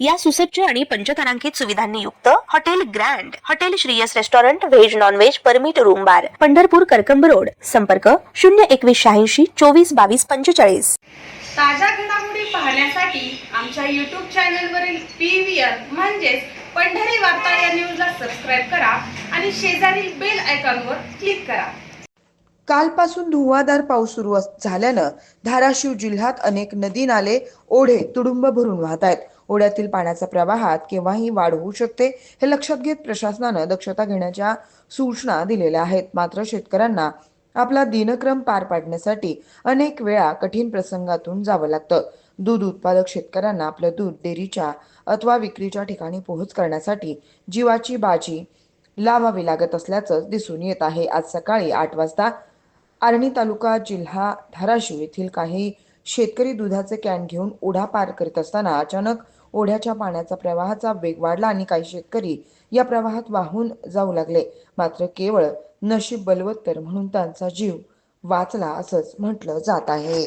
या सुसज्ज आणि पंचतारांकित सुविधांनी युक्त hotel grand hotel Shriyas restaurant veg non veg permit room bar Pandharpur Karkamb road संपर्क शून्य एकवीस शहाऐंशी चोवीस बावीस पंचेचाळीस. ताज्या घडामोडी पाहण्यासाठी आमच्या यूट्यूब चॅनलवरील पी व्ही आर म्हणजेच पंढरी वार्ता या न्यूजला सबस्क्राईब करा आणि शेजारील बेल आयकॉनवर क्लिक करा. कालपासून धुवाधार पाऊस सुरू झाल्यानं धाराशिव जिल्ह्यात अनेक नदी नाले ओढे तुडुंब भरून वाहत आहेत. ओढ्यातील पाण्याच्या प्रवाहात केव्हाही वाढ होऊ शकते हे लक्षात घेत प्रशासनानं दक्षता घेण्याच्या सूचना दिलेल्या आहेत. मात्र शेतकऱ्यांना आपला दिनक्रम पार पाडण्यासाठी अनेक वेळा कठीण प्रसंगातून जावं लागतं. दूध उत्पादक शेतकऱ्यांना आपलं दूध डेअरीच्या अथवा विक्रीच्या ठिकाणी पोहोच करण्यासाठी जीवाची बाजी लावावी लागत असल्याचं दिसून येत आहे. आज सकाळी आठ वाजता आर्णी तालुका जिल्हा धाराशिव येथील काही शेतकरी दुधाचे कॅन घेऊन ओढा पार करीत असताना अचानक ओढ्याच्या पाण्याचा प्रवाहाचा वेग वाढला आणि काही शेतकरी या प्रवाहात वाहून जाऊ लागले. मात्र केवळ नशीब बलवत्तर म्हणून त्यांचा जीव वाचला असंच म्हटलं जात आहे.